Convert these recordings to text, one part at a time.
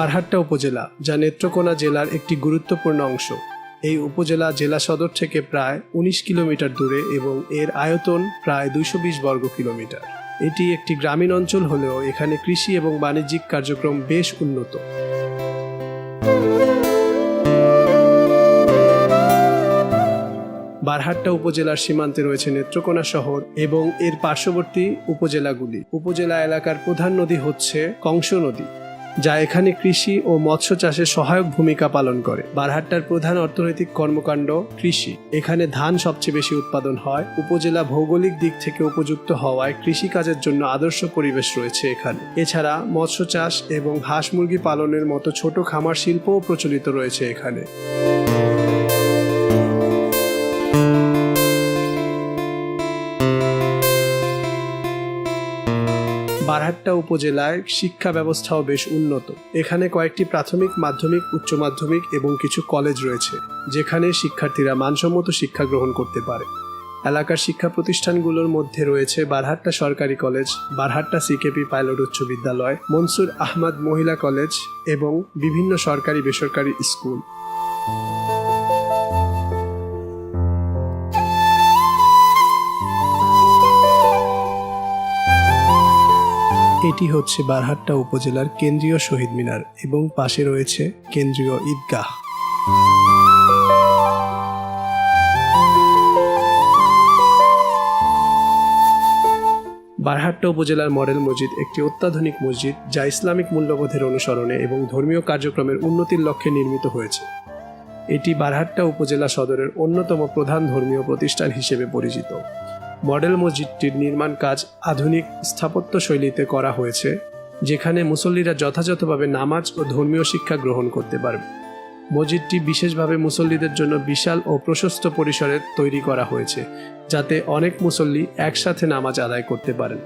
বারহাট্টা উপজেলা, যা নেত্রকোনা জেলার একটি গুরুত্বপূর্ণ অংশ। এই উপজেলা জেলা সদর থেকে প্রায় উনিশ কিলোমিটার দূরে এবং এর আয়তন প্রায় দুইশো বিশ বর্গ কিলোমিটার। এটি একটি গ্রামীণ অঞ্চল হলেও এখানে কৃষি এবং বাণিজ্যিক কার্যক্রম বেশ উন্নত। বারহাট্টা উপজেলার সীমান্তে রয়েছে নেত্রকোনা শহর এবং এর পার্শ্ববর্তী উপজেলাগুলি। উপজেলা এলাকার প্রধান নদী হচ্ছে কংস নদী। যা এখানে কৃষি ও মৎস্য চাষে সহায়ক ভূমিকা পালন করে। বারহাট্টার প্রধান অর্থনৈতিক কর্মকাণ্ড কৃষি। এখানে ধান সবচেয়ে বেশি উৎপাদন হয়। উপজেলা ভৌগোলিক দিক থেকে উপযুক্ত হওয়ায় কৃষি কাজের জন্য আদর্শ পরিবেশ রয়েছে এখানে। এছাড়া মৎস্য চাষ এবং হাঁস মুরগি পালনের মতো ছোট খামার শিল্পও প্রচলিত রয়েছে এখানে। উপজেলায় শিক্ষা ব্যবস্থাও বেশ উন্নত। এখানে কয়েকটি প্রাথমিক, মাধ্যমিক, উচ্চ মাধ্যমিক এবং কিছু কলেজ রয়েছে, যেখানে শিক্ষার্থীরা মানসম্মত শিক্ষা গ্রহণ করতে পারে। এলাকার শিক্ষা প্রতিষ্ঠানগুলোর মধ্যে রয়েছে বারহাট্টা সরকারি কলেজ, বারহাট্টা সিকেপি পাইলট উচ্চ বিদ্যালয়, মনসুর আহমদ মহিলা কলেজ এবং বিভিন্ন সরকারি বেসরকারি স্কুল। এটি হচ্ছে বারহাট্টা উপজেলার কেন্দ্রীয় শহীদ মিনার এবং পাশে রয়েছে কেন্দ্রীয় ঈদগাহ। বারহাট্টা উপজেলার মডেল মসজিদ একটি অত্যাধুনিক মসজিদ যা ইসলামিক মূল্যবোধের অনুসরণে এবং ধর্মীয় কার্যক্রমের উন্নতির লক্ষ্যে নির্মিত হয়েছে। এটি বারহাট্টা উপজেলা সদরের অন্যতম প্রধান ধর্মীয় প্রতিষ্ঠান হিসেবে পরিচিত। মডেল মসজিদটির নির্মাণ কাজ আধুনিক স্থাপত্য শৈলীতে করা হয়েছে, যেখানে মুসল্লিরা যথাযথভাবে নামাজ ও ধর্মীয় শিক্ষা গ্রহণ করতে পারবে। মসজিদটি বিশেষভাবে মুসল্লিদের জন্য বিশাল ও প্রশস্ত পরিসরে তৈরি করা হয়েছে, যাতে অনেক মুসল্লি একসাথে নামাজ আদায় করতে পারেন।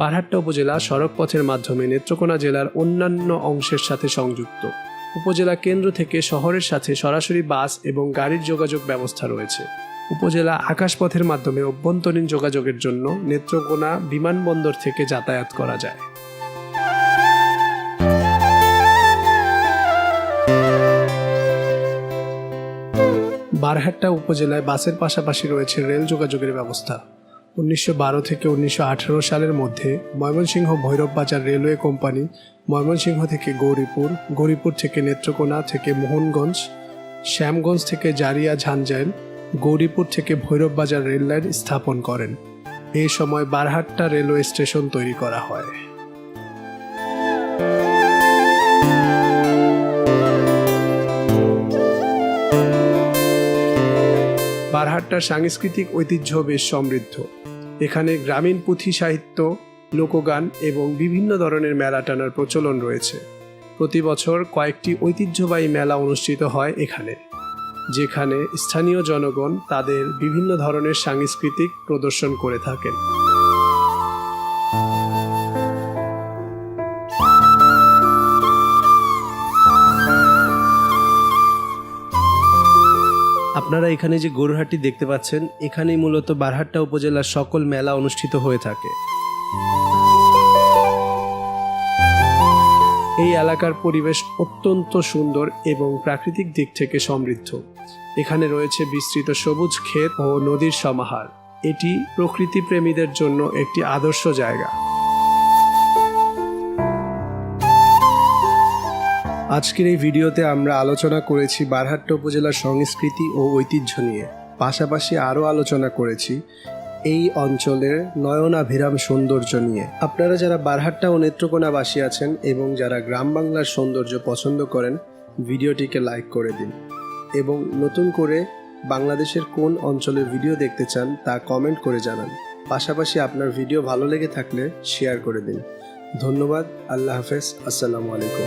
বারহাট্টা উপজেলা সড়ক পথের মাধ্যমে নেত্রকোনা জেলার অন্যান্য অংশের সাথে সংযুক্ত। উপজেলা কেন্দ্র থেকে শহরের সাথে সরাসরি বাস এবং গাড়ির যোগাযোগ ব্যবস্থা রয়েছে। উপজেলা আকাশপথের মাধ্যমে অভ্যন্তরীণ যোগাযোগের জন্য নেত্রকোনা বিমানবন্দর থেকে যাতায়াত করা যায়। বারহাট্টা উপজেলায় বাসের পাশাপাশি রয়েছে রেল যোগাযোগের ব্যবস্থা। উনিশশো বারো থেকে উনিশশো আঠারো সালের মধ্যে ময়মনসিংহ ভৈরব বাজার রেলওয়ে কোম্পানি ময়মনসিংহ থেকে গৌরীপুর গৌরীপুর থেকে নেত্রকোনা থেকে মোহনগঞ্জ, শ্যামগঞ্জ থেকে জারিয়া ঝাঞ্জাইল, গৌরীপুর থেকে ভৈরব বাজার রেল লাইন স্থাপন করেন। এই সময় বারহাট্টা রেলওয়ে স্টেশন তৈরি করা হয়। বারহাট্টার সাংস্কৃতিক ঐতিহ্য বেশ সমৃদ্ধ। এখানে গ্রামীণ পুঁথি সাহিত্য লোকগান এবং বিভিন্ন ধরনের মেলা টানার প্রচলন রয়েছে। প্রতি বছর কয়েকটি ঐতিহ্যবাহী মেলা অনুষ্ঠিত হয় এখানে, যেখানে স্থানীয় জনগণ তাদের বিভিন্ন ধরনের সাংস্কৃতিক প্রদর্শন করে থাকেন। আপনারা এখানে যে গরুহাটি দেখতে পাচ্ছেন, এখানেই মূলত বারহাট্টা উপজেলার সকল মেলা অনুষ্ঠিত হয়ে থাকে। এই এলাকার পরিবেশ অত্যন্ত সুন্দর এবং প্রাকৃতিক দিক থেকে সমৃদ্ধ। এখানে রয়েছে বিস্তৃত সবুজ ক্ষেত ও নদীর সমাহার। এটি প্রকৃতি প্রেমীদের জন্য একটি আদর্শ জায়গা। আজকের এই ভিডিওতে আমরা আলোচনা করেছি বারহাট্টা উপজেলার সংস্কৃতি ও ঐতিহ্য নিয়ে। পাশাপাশি আরও আলোচনা করেছি এই অঞ্চলের নয়নাভিরাম সৌন্দর্য নিয়ে। আপনারা যারা বারহাট্টা ও নেত্রকোনাবাসী আছেন এবং যারা গ্রাম বাংলার সৌন্দর্য পছন্দ করেন, ভিডিওটিকে লাইক করে দিন এবং নতুন করে বাংলাদেশের কোন অঞ্চলের ভিডিও দেখতে চান তা কমেন্ট করে জানান। পাশাপাশি আপনার ভিডিও ভালো লেগে থাকলে শেয়ার করে দিন। ধন্যবাদ, আল্লাহ হাফেজ, আসসালামু আলাইকুম।